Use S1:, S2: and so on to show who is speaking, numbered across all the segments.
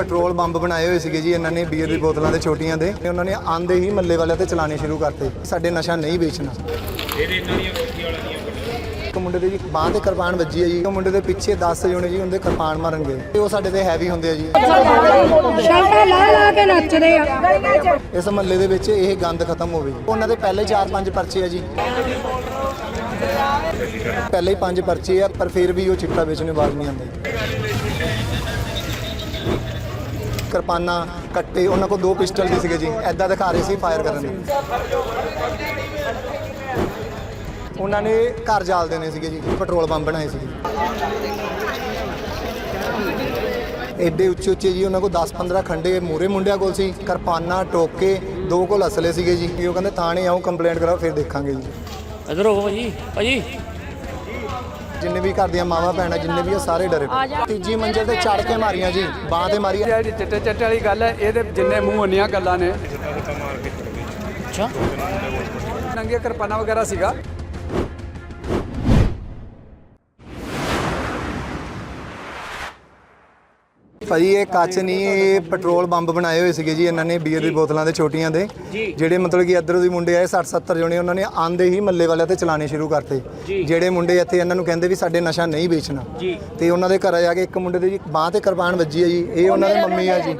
S1: Petrol bomb ਬਣਾਏ ਹੋਏ ਸੀਗੇ ਜੀ ਇਹਨਾਂ ਨੇ ਬੀਅਰ ਦੀ ਬੋਤਲਾਂ ਦੇ ਛੋਟੀਆਂ ਦੇ। ਤੇ ਉਹਨਾਂ ਨੇ ਆਂਦੇ ਹੀ ਮੱਲੇ ਵਾਲਿਆਂ ਤੇ ਚਲਾਣੇ ਸ਼ੁਰੂ ਕਰਤੇ। ਸਾਡੇ ਨਸ਼ਾ ਨਹੀਂ ਵੇਚਣਾ। ਇੱਕ ਮੁੰਡੇ ਦੇ ਜੀ ਬਾਂਹ ਤੇ ਕਿਰਪਾਨ ਵੱਜੀ ਹੈ ਜੀ। ਉਹ ਮੁੰਡੇ ਦੇ ਪਿੱਛੇ 10 ਜਣੇ ਜੀ ਉਹਦੇ ਕਿਰਪਾਨ ਮਾਰਨਗੇ ਤੇ ਉਹ ਸਾਡੇ ਤੇ ਹੈਵੀ ਹੁੰਦੇ ਆ ਜੀ।
S2: ਸ਼ਰਟਾਂ ਲਾ ਲਾ ਕੇ ਨੱਚਦੇ ਆ।
S1: ਇਸ ਮਹੱਲੇ ਦੇ ਵਿੱਚ ਇਹ ਗੰਦ ਖਤਮ ਹੋਵੇ ਉਹਨਾਂ ਦੇ ਪਹਿਲੇ 4-5 ਪਰਚੇ ਆ ਜੀ। ਪਹਿਲੇ ਹੀ 5 ਪਰਚੇ ਆ ਪਰ ਫਿਰ ਵੀ ਉਹ ਚਿੱਟਾ ਵੇਚਣੇ ਬਾਜ਼ ਨਹੀਂ ਆਉਂਦੇ ਕਿਰਪਾਨਾਂ ਕੱਟੇ, ਉਹਨਾਂ ਕੋਲ ਦੋ ਪਿਸਟਲ ਵੀ ਸੀਗੇ ਜੀ। ਐਦਾਂ ਦਿਖਾ ਰਹੇ ਸੀ ਫਾਇਰ ਕਰਨ ਨੂੰ। ਉਹਨਾਂ ਨੇ ਘਰ ਜਾਲ ਦੇਣੇ ਸੀਗੇ ਜੀ ਪੈਟਰੋਲ ਪੰਪ ਬਣਾਏ ਸੀਗੇ। ਐਡੇ ਉੱਚੇ ਉੱਚੇ ਜੀ, ਉਹਨਾਂ ਕੋਲ 10-15 ਖੰਡੇ ਮੂਰੇ ਮੁੰਡਿਆਂ ਕੋਲ ਸੀ, ਕਿਰਪਾਨਾਂ ਟੋਕੇ, ਦੋ ਕੋਲ ਅਸਲੇ ਸੀਗੇ ਜੀ। ਉਹ ਕਹਿੰਦੇ, ਥਾਣੇ ਆਓ ਕੰਪਲੇਂਟ ਕਰਾਓ, ਫਿਰ ਦੇਖਾਂਗੇ ਜੀ।
S3: ਇਧਰ ਹੋ ਭਾਜੀ। ਭਾਜੀ
S1: ਜਿੰਨੇ ਵੀ ਘਰ ਦੀਆਂ ਮਾਵਾਂ ਭੈਣਾਂ ਜਿੰਨੇ ਵੀ ਆ ਸਾਰੇ ਡਰੇ ਪਏ। ਤੀਜੀ ਮੰਜ਼ਿਲ ਤੇ ਚੜ ਕੇ ਮਾਰੀਆਂ ਜੀ ਬਾਹ ਤੇ ਮਾਰੀ
S4: ਜਿਹੜੀ ਚਿੱਟੇ ਚਿੱਟੇ ਵਾਲੀ ਗੱਲ ਹੈ ਇਹਦੇ ਜਿੰਨੇ ਮੂੰਹ ਉਨੀਆਂ ਗੱਲਾਂ ਨੇ।
S3: ਅੱਛਾ।
S4: ਨੰਗੀਆਂ ਕਿਰਪਾਨਾਂ ਵਗੈਰਾ ਸੀਗਾ।
S1: ਭਾਜੀ ਇਹ ਕੱਚ ਨਹੀਂ ਇਹ ਪੈਟਰੋਲ ਬੰਬ ਬਣਾਏ ਹੋਏ ਸੀਗੇ ਜੀ ਇਹਨਾਂ ਨੇ ਬੀਅਰ ਦੀ ਬੋਤਲਾਂ ਦੇ ਛੋਟੀਆਂ ਦੇ। ਜਿਹੜੇ ਮਤਲਬ ਕਿ ਇੱਧਰੋਂ ਦੀ ਮੁੰਡੇ ਆਏ 60 70 ਜਣੇ ਉਹਨਾਂ ਨੇ ਆਂਦੇ ਹੀ ਮੱਲੇ ਵਾਲਿਆਂ ਤੇ ਚਲਾਣੇ ਸ਼ੁਰੂ ਕਰਤੇ। ਜਿਹੜੇ ਮੁੰਡੇ ਇੱਥੇ ਇਹਨਾਂ ਨੂੰ ਕਹਿੰਦੇ ਵੀ ਸਾਡੇ ਨਸ਼ਾ ਨਹੀਂ ਵੇਚਣਾ। ਤੇ ਉਹਨਾਂ ਦੇ ਘਰ ਜਾ ਕੇ ਇੱਕ ਮੁੰਡੇ ਦੇ ਜੀ ਬਾਹ ਤੇ ਕਿਰਪਾਨ ਵੱਜੀ ਹੈ ਜੀ ਇਹ ਉਹਨਾਂ ਦੇ ਮੰਮੀ ਆ ਜੀ।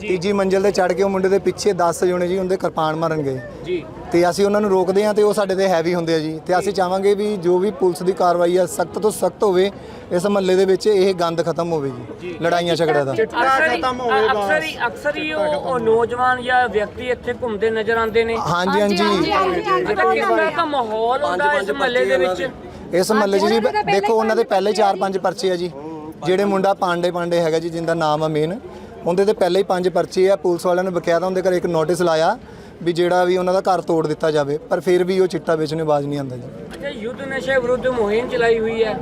S1: ਤੀਜੀ ਮੰਜ਼ਿਲ ਤੇ ਚੜ ਕੇ ਉਹ ਮੁੰਡੇ ਦੇ ਪਿੱਛੇ 10 ਜਣੇ ਜੀ ਉਹਦੇ ਕਿਰਪਾਨ ਮਾਰਨ ਗਏ।
S3: ਜੀ।
S1: ਤੇ ਅਸੀਂ ਉਹਨਾਂ ਨੂੰ ਰੋਕਦੇ ਹਾਂ ਤੇ ਉਹ ਸਾਡੇ ਤੇ ਹੈਵੀ ਹੁੰਦੇ ਆ ਜੀ। ਤੇ ਅਸੀਂ ਚਾਹਾਂਗੇ ਵੀ ਜੋ ਵੀ ਪੁਲਿਸ ਦੀ ਕਾਰਵਾਈ ਆ ਸਖਤ ਤੋਂ ਸਖਤ ਹੋਵੇ ਇਸ ਮਹੱਲੇ ਦੇ ਵਿੱਚ ਇਹ ਗੰਦ ਖਤਮ ਹੋਵੇ ਜੀ ਲੜਾਈਆਂ ਝਗੜਿਆਂ ਦਾ।
S3: ਅਕਸਰ ਹੀ ਅਕਸਰ ਹੀ ਅਕਸਰ ਹੀ ਉਹ ਉਹ ਨੌਜਵਾਨ ਜਾਂ ਵਿਅਕਤੀ ਇੱਥੇ ਘੁੰਮਦੇ ਨਜ਼ਰ ਆਉਂਦੇ ਨੇ।
S1: ਹਾਂਜੀ ਹਾਂਜੀ।
S3: ਕਿਸ ਤਰ੍ਹਾਂ ਦਾ ਮਾਹੌਲ ਹੁੰਦਾ ਇਸ ਮਹੱਲੇ ਦੇ ਵਿੱਚ।
S1: ਇਸ ਮਹੱਲੇ 'ਚ ਜੀ ਦੇਖੋ ਉਹਨਾਂ ਦੇ ਪਹਿਲੇ 4-5 ਪਰਚੇ ਆ ਜੀ ਜਿਹੜੇ ਮੁੰਡਾ ਪਾਂਡੇ ਪਾਂਡੇ ਹੈਗਾ ਜੀ ਜਿੰਦਾ ਨਾਮ ਆ ਮੇਨ ਉਹਦੇ ਤੇ ਪਹਿਲੇ ਹੀ ਪੰਜ ਪਰਚੇ ਆ ਪੁਲਿਸ ਵਾਲਿਆਂ ਨੇ ਬਕਾਇਦਾ ਉਹਦੇ ਘਰ ਇੱਕ ਨੋਟਿਸ ਲਾਇਆ ਵੀ ਜਿਹੜਾ ਵੀ ਉਹਨਾਂ ਦਾ ਘਰ ਤੋੜ ਦਿੱਤਾ ਜਾਵੇ ਪਰ ਫਿਰ ਵੀ ਉਹ ਚਿੱਟਾ ਵੇਚਣੇ ਬਾਜ਼ ਨਹੀਂ ਆਉਂਦਾ ਜੀ।
S3: ਅੱਛਾ ਯੁੱਧ ਨਸ਼ੇ ਵਿਰੁੱਧ ਮੁਹਿੰਮ ਚਲਾਈ ਹੋਈ ਹੈ।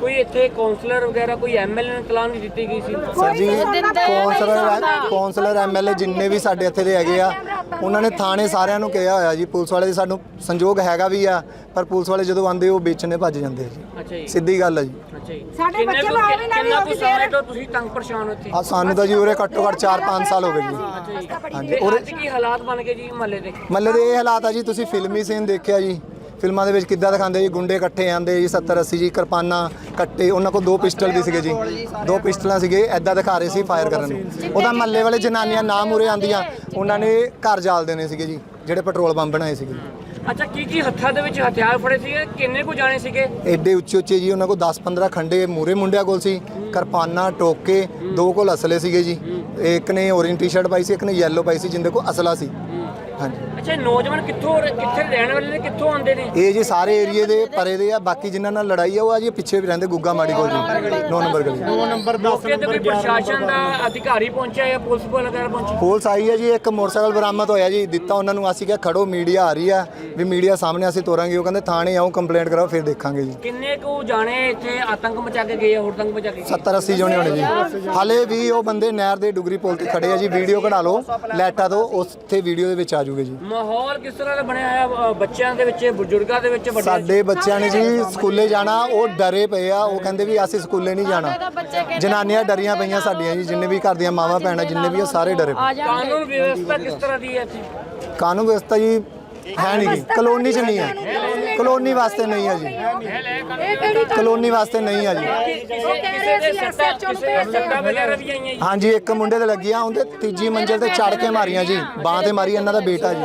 S3: ਕੋਈ ਇੱਥੇ ਕਾਉਂਸਲਰ ਵਗੈਰਾ ਕੋਈ ਐਮਐਲਏ ਨੂੰ ਤਲਾਹ ਨਹੀਂ ਦਿੱਤੀ ਗਈ ਸੀ?
S1: Sir ji councillor councillor MLA ਜਿੰਨੇ ਵੀ ਸਾਡੇ ਇੱਥੇ ਦੇ ਹੈਗੇ ਆ ਉਹਨਾਂ ਨੇ ਥਾਣੇ ਸਾਰਿਆਂ ਨੂੰ ਕਿਹਾ ਹੋਇਆ ਜੀ ਪੁਲਿਸ ਵਾਲੇ ਸਾਨੂੰ ਸੰਯੋਗ ਹੈਗਾ ਵੀ ਆ ਪਰ ਪੁਲਿਸ ਵਾਲੇ ਜਦੋਂ ਆਉਂਦੇ ਉਹ ਵੇਚਣੇ ਭੱਜ ਜਾਂਦੇ ਆ ਜੀ।
S3: ਅੱਛਾ ਜੀ।
S1: ਸਿੱਧੀ ਗੱਲ ਹੈ ਜੀ।
S3: ਅੱਛਾ ਜੀ
S2: ਸਾਡੇ
S3: ਕਿੰਨੇ
S2: ਬੱਚੇ
S3: ਕੁ-
S2: ਬਾਹਰ ਵੀ ਨਾ
S3: ਕਿੰਨਾ
S2: ਵੀ
S3: ਕੁ ਸਮੇਂ ਤੋਂ ਤੁਸੀਂ ਤੰਗ ਪਰੇਸ਼ਾਨ ਹੋ ਇੱਥੇ?
S1: ਆ ਸਾਨੂੰ ਤਾਂ ਜੀ ਉਰੇ ਘੱਟੋ ਘੱਟ 4-5 ਸਾਲ ਹੋ ਗਏ ਜੀ। ਹਾਂਜੀ।
S3: ਤੇ ਅੱਜ ਕੀ ਹਾਲਾਤ ਬਣ ਗਏ ਜੀ ਮਹੱਲੇ ਦੇ?
S1: ਮੱਲੇ ਦੇ ਇਹ ਹਾਲਾਤ ਆ ਜੀ ਤੁਸੀਂ ਫਿਲਮੀ ਸੀਨ ਦੇਖਿਆ ਜੀ। ਫਿਲਮਾਂ ਦੇ ਵਿੱਚ ਕਿੱਦਾਂ ਦਿਖਾਉਂਦੇ ਜੀ? ਗੁੰਡੇ ਇਕੱਠੇ ਆਂਦੇ ਜੀ 70 80 ਜੀ ਕਿਰਪਾਨਾਂ ਕੱਟੇ ਉਹਨਾਂ ਕੋਲ ਦੋ ਪਿਸਟਲ ਵੀ ਸੀਗੇ ਜੀ। ਦੋ ਪਿਸਟਲਾਂ ਸੀਗੇ ਐਦਾਂ ਦਿਖਾ ਰਹੇ ਸੀ ਫਾਇਰ ਕਰਨ ਨੂੰ। ਉਹਦਾ ਮੱਲੇ ਵਾਲੇ ਜਨਾਨੀਆਂ ਨਾ ਮੂਰੇ ਆਂਦੀਆਂ ਉਹਨਾਂ ਨੇ ਘਰ ਜਾਲ ਦੇਣੇ ਸੀਗੇ ਜੀ ਜਿਹੜੇ ਪੈਟਰੋਲ ਬੰਬ ਬਣਾਏ ਸੀਗੇ
S3: ਅੱਛਾ ਕੀ ਕੀ ਹੱਥਾਂ ਦੇ ਵਿੱਚ ਹਥਿਆਰ ਫੜੇ ਸੀਗੇ? ਕਿੰਨੇ ਕੁ ਜਾਣੇ ਸੀਗੇ?
S1: ਐਡੇ ਉੱਚੇ ਉੱਚੇ ਜੀ ਉਹਨਾਂ ਕੋਲ 10 15 ਖੰਡੇ ਮੂਰੇ ਮੁੰਡਿਆਂ ਕੋਲ ਸੀ ਕਿਰਪਾਨਾਂ ਟੋਕੇ ਦੋ ਕੋਲ ਅਸਲੇ ਸੀਗੇ ਜੀ। ਇੱਕ ਨੇ ਔਰੇਂਜ ਟੀ-ਸ਼ਰਟ ਪਾਈ ਸੀ ਇੱਕ ਨੇ ਯੈਲੋ ਪਾਈ ਸੀ ਜਿੰਦੇ ਕੋਲ ਅਸਲਾ ਸੀ। ਹਾਂਜੀ।
S3: ਅੱਛਾ ਇਹ ਨੌਜਵਾਨ ਕਿੱਥੋਂ ਕਿੱਥੇ ਰਹਿਣ ਵਾਲੇ ਨੇ ਕਿੱਥੋਂ ਆਉਂਦੇ ਨੇ?
S1: ਇਹ ਜੀ ਸਾਰੇ ਏਰੀਏ ਦੇ ਪਰੇ ਦੇ ਆ ਬਾਕੀ ਜਿਨ੍ਹਾਂ ਨਾਲ ਲੜਾਈ ਆ ਉਹ ਆ ਜੀ ਪਿੱਛੇ ਵੀ ਰਹਿੰਦੇ ਗੁੱਗਾ ਮਾੜੀ ਕੋਲ ਜੀ। 9 ਨੰਬਰ ਗਲੀ।
S3: ਮੌਕੇ ਤੇ ਕੋਈ ਪ੍ਰਸ਼ਾਸਨ ਦਾ ਅਧਿਕਾਰੀ ਪਹੁੰਚਿਆ ਜਾਂ ਪੁਲਿਸ ਕੋਲ ਵਗੈਰਾ ਪਹੁੰਚੀ
S1: ਪੁਲਿਸ ਆਈ ਹੈ ਜੀ ਇੱਕ ਮੋਟਰਸਾਈਕਲ ਬਰਾਮਦ ਹੋਇਆ ਜੀ ਦਿੱਤਾ ਉਹਨਾਂ ਨੂੰ। ਅਸੀਂ ਕਿਹਾ ਖੜੋ ਮੀਡੀਆ ਆ ਰਹੀ ਆ ਵੀ ਮੀਡੀਆ ਸਾਹਮਣੇ ਅਸੀਂ ਤੋਰਾਂਗੇ। ਉਹ ਕਹਿੰਦੇ ਥਾਣੇ ਆਓ ਕੰਪਲੇਂਟ ਕਰਾਓ ਫਿਰ ਦੇਖਾਂਗੇ ਜੀ।
S3: ਕਿੰਨੇ ਕੁ ਜਾਣੇ ਇੱਥੇ ਆਤੰਕ ਮਚਾ ਕੇ ਗਏ ਆ ਹੋਰ ਤੰਗ ਮਚਾ ਕੇ ਗਏ?
S1: 70 80 ਜਣੇ ਹੋਣੇ ਜੀ। ਹਾਲੇ ਵੀ ਉਹ ਬੰਦੇ ਨਹਿਰ ਦੇ ਡੁਗਰੀ ਪੁਲ ਤੇ ਖੜੇ ਆ ਜੀ। ਵੀਡੀਓ ਕਢਾ ਲਓ ਲੈਟਾ ਤੋਂ ਉੱਥੇ ਵੀਡੀਓ ਦੇ ਵਿੱਚ ਆ ਜੂਗੇ ਜੀ।
S3: ਮਾਹੌਲ ਕਿਸ ਤਰ੍ਹਾਂ ਦਾ ਬਣਿਆ ਹੋਇਆ? ਅ, ਬੱਚਿਆਂ ਦੇ ਵਿੱਚ ਬਜ਼ੁਰਗਾਂ ਦੇ ਵਿੱਚ ਵੱਡੇ
S1: ਸਾਡੇ ਬੱਚਿਆਂ ਨੇ ਜੀ ਸਕੂਲੇ ਜਾਣਾ ਉਹ ਡਰੇ ਪਏ ਆ। ਉਹ ਕਹਿੰਦੇ ਵੀ ਅਸੀਂ ਸਕੂਲੇ ਨਹੀਂ ਜਾਣਾ। ਜਨਾਨੀਆਂ ਡਰੀਆਂ ਪਈਆਂ ਸਾਡੀਆਂ ਜੀ ਜਿੰਨੇ ਵੀ ਘਰ ਦੀਆਂ ਮਾਵਾਂ ਭੈਣਾਂ ਜਿੰਨੇ ਵੀ ਆ ਸਾਰੇ ਡਰੇ ਪਏ।
S3: ਕਾਨੂੰਨ ਵਿਵਸਥਾ ਕਿਸ ਤਰ੍ਹਾਂ ਦੀ ਹੈ ਇੱਥੇ?
S1: ਕਾਨੂੰਨ ਵਿਵਸਥਾ ਜੀ ਹੈ ਨਹੀਂ ਗੀ ਕਲੋਨੀ 'ਚ ਨਹੀਂ ਹੈ। ਕਲੋਨੀ ਵਾਸਤੇ ਨਹੀਂ ਹੈ ਜੀ ਕਲੋਨੀ ਵਾਸਤੇ ਨਹੀਂ ਹੈ ਜੀ
S3: ਜੀ
S1: ਹਾਂਜੀ ਇੱਕ ਮੁੰਡੇ ਤੇ ਲੱਗਿਆ ਉਹਦੇ ਤੀਜੀ ਮੰਜ਼ਿਲ ਤੇ ਚੜ ਕੇ ਮਾਰੀਆਂ ਜੀ ਬਾਹ ਤੇ ਮਾਰੀ ਇਹਨਾਂ ਦਾ ਬੇਟਾ ਜੀ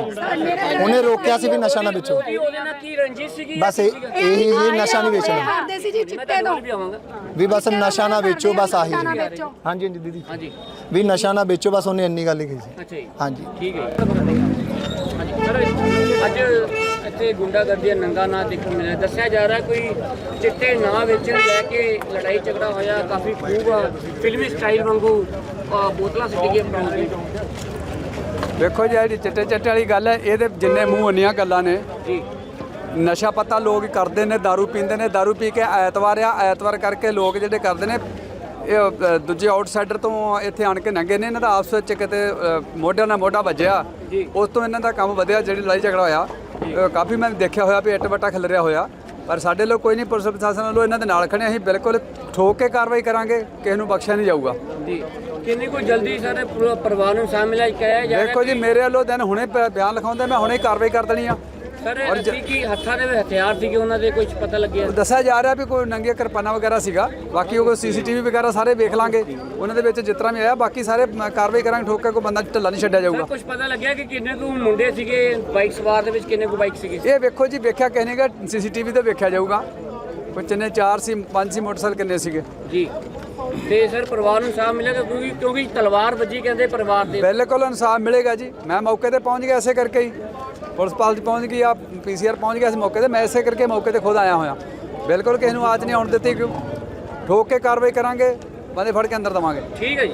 S1: ਉਹਨੇ ਰੋਕਿਆ ਸੀ ਵੀ ਨਸ਼ਾ ਨਾ ਵੇਚੋ
S3: ਜੀ
S1: ਬਸ ਇਹ ਇਹੀ ਇਹ ਨਸ਼ਾ ਨਹੀਂ ਵੇਚਣਾ
S2: ਕਰਦੇ ਸੀ ਜੀ ਚਿੱਟੇ ਤੋਂ
S3: ਵੀ
S1: ਬਸ ਨਸ਼ਾ ਨਾ ਵੇਚੋ ਬਸ ਆਹੀ ਜੀ। ਹਾਂਜੀ ਹਾਂਜੀ ਦੀਦੀ
S3: ਹਾਂਜੀ
S1: ਵੀ ਨਸ਼ਾ ਨਾ ਵੇਚੋ ਬਸ ਉਹਨੇ ਇੰਨੀ ਗੱਲ ਹੀ ਕਹੀ ਸੀ
S3: ਅੱਛਾ ਜੀ
S1: ਹਾਂਜੀ
S3: ਠੀਕ ਹੈ ਜੀ। ਹਾਂਜੀ ਸਰ ਅੱਜ ਇੱਥੇ ਗੁੰਡਾਗਰਦੀ ਦਾ ਨੰਗਾ ਨਾ ਦੇਖਣ ਨੂੰ ਮਿਲਿਆ ਦੱਸਿਆ ਜਾ ਰਿਹਾ ਕੋਈ ਚਿੱਟੇ ਨਾ ਵੇਚਣ ਲੈ ਕੇ ਲੜਾਈ ਝਗੜਾ ਹੋਇਆ ਕਾਫੀ ਖੂਬ ਆ, ਫਿਲਮੀ ਸਟਾਈਲ ਵਾਂਗੂ ਅ, ਬੋਤਲਾਂ ਸਿੱਟ ਗਈਆਂ ਪਰਾਉਂ ਦੀ
S4: ਵੇਖੋ ਜੀ ਜਿਹੜੀ ਚਿੱਟੇ ਚਿੱਟੇ ਵਾਲੀ ਗੱਲ ਹੈ ਇਹਦੇ ਜਿੰਨੇ ਮੂੰਹ ਉਨੀਆਂ ਗੱਲਾਂ ਨੇ
S3: ਜੀ
S4: ਨਸ਼ਾ ਪਤਾ ਲੋਕ ਕਰਦੇ ਨੇ दारू ਪੀਂਦੇ ਨੇ दारू ਪੀ ਕੇ ਐਤਵਾਰ ਆ ਐਤਵਾਰ ਕਰਕੇ ਲੋਕ ਜਿਹੜੇ ਕਰਦੇ ਨੇ ਇਹ ਅ, ਦੂਜੇ ਆਊਟਸਾਈਡਰ ਤੋਂ ਇੱਥੇ ਆਣ ਕੇ ਨੰਗੇ ਨੇ ਇਹਨਾਂ ਦਾ ਆਪਸ ਵਿੱਚ ਕਿਤੇ ਅ, ਮੋਢਿਆਂ ਨਾਲ ਮੋਢਾ ਵੱਜਿਆ ਉਸ ਤੋਂ ਇਹਨਾਂ ਦਾ ਕੰਮ ਵਧਿਆ ਜਿਹੜੀ ਲੜਾਈ ਝਗੜਾ ਹੋਇਆ ਅ, ਕਾਫੀ ਮੈਂ ਦੇਖਿਆ ਹੋਇਆ ਵੀ ਇੱਟ ਬੱਟਾ ਖਿਲਰਿਆ ਹੋਇਆ ਪਰ ਸਾਡੇ ਲੋਕ ਕੋਈ ਨਹੀਂ ਪੁਲਿਸ ਪ੍ਰਸ਼ਾਸਨ ਵੱਲੋਂ ਇਹਨਾਂ ਦੇ ਨਾਲ ਖੜੇ ਅਸੀਂ ਬਿਲਕੁਲ ਠੋਕ ਕੇ ਕਾਰਵਾਈ ਕਰਾਂਗੇ ਕਿਸੇ ਨੂੰ ਬਖਸ਼ਿਆ ਨਹੀਂ ਜਾਊਗਾ।
S3: ਜੀ। ਕਿੰਨੀ ਕੋਈ ਜਲਦੀ ਸਾਰੇ ਪੂਰਾ ਪਰਿਵਾਰ ਨੂੰ ਇਨਸਾਫ ਮਿਲਿਆ ਕਹਿਆ ਜਾ ਰਿਹਾ
S4: ਦੇਖੋ ਜੀ ਮੇਰੇ ਵੱਲੋਂ ਦਿਨ ਹੁਣੇ ਪ- ਬਿਆਨ ਲਿਖਾਉਂਦੇ ਮੈਂ ਹੁਣੇ ਹੀ ਕਾਰਵਾਈ ਕਰ ਦੇਣੀ ਆ।
S3: ਸਰ ਕੀ ਕੀ ਹੱਥਾਂ ਦੇ ਵਿੱਚ ਹਥਿਆਰ ਸੀਗੇ ਉਹਨਾਂ ਦੇ ਕੁਝ ਪਤਾ ਲੱਗਿਆ?
S4: ਦੱਸਿਆ ਜਾ ਰਿਹਾ ਵੀ ਕੋਈ ਨੰਗੀਆਂ ਕਿਰਪਾਨਾਂ ਵਗੈਰਾ ਸੀਗਾ। ਬਾਕੀ ਉਹ ਸੀਸੀਟੀਵੀ ਵਗੈਰਾ ਸਾਰੇ ਵੇਖ ਲਾਂਗੇ। ਉਹਨਾਂ ਦੇ ਵਿੱਚ ਜਿਸ ਤਰ੍ਹਾਂ ਵੀ ਆਇਆ ਬਾਕੀ ਸਾਰੇ ਮ, ਕਾਰਵਾਈ ਕਰਾਂਗੇ ਠੋਕ ਕੇ ਕੋਈ ਬੰਦਾ ਢੱਲਾ ਨਹੀਂ ਛੱਡਿਆ ਜਾਊਗਾ।
S3: ਕੁਝ ਪਤਾ ਲੱਗਿਆ ਕਿ ਕਿੰਨੇ ਕੁ ਮੁੰਡੇ ਸੀਗੇ ਬਾਈਕ ਸਵਾਰ ਦੇ ਵਿੱਚ ਕਿੰਨੇ ਕੁ ਬਾਈਕ ਸੀਗੇ?
S4: ਇਹ ਵੇਖੋ ਜੀ ਵੇਖਿਆ ਕਹਿਣੇਗਾ ਸੀਸੀਟੀਵੀ ਤੇ ਵੇਖਿਆ ਜਾਊਗਾ। ਕੋਈ ਕਿੰਨੇ ਚਾਰ ਸੀ ਪੰਜ ਸੀ ਮੋਟਰਸਾਈਕਲ ਕਿੰਨੇ ਸੀਗੇ।
S3: ਜੀ। ਤੇ ਸਰ ਪਰਿਵਾਰ ਨੂੰ ਇਨਸਾਫ ਮਿਲੇਗਾ ਕਿਉਂਕਿ ਕਿਉਂਕਿ ਤਲਵਾਰ ਵੱਜੀ ਕਹਿੰਦੇ ਪਰਿਵਾਰ ਦੇ
S4: ਬਿਲਕੁਲ ਇਨਸਾਫ ਮਿਲੇਗਾ ਜੀ। ਮੈਂ ਮੌਕੇ ਤੇ ਪਹੁੰਚ ਗਿਆ ਐਸੇ ਕਰਕੇ ਹੀ। ਪੁਲਿਸ ਪਾਲਜ ਪਹੁੰਚ ਗਈ ਆ ਪੀਸੀਆਰ ਪਹੁੰਚ ਗਿਆ ਸੀ ਮੌਕੇ ਤੇ। ਮੈਂ ਐਸੇ ਕਰਕੇ ਮੌਕੇ ਤੇ ਖੁਦ ਆਇਆ ਹੋਇਆ। ਬਿਲਕੁਲ ਕਿਸੇ ਨੂੰ ਆਜ ਨਹੀਂ ਆਉਣ ਦਿੱਤੀ ਕਿਉਂ? ਠੋਕ ਕੇ ਕਾਰਵਾਈ ਕਰਾਂਗੇ ਬੰਦੇ ਫੜ ਕੇ ਅੰਦਰ ਦਵਾਂਗੇ।
S3: ਠੀਕ ਹੈ ਜੀ।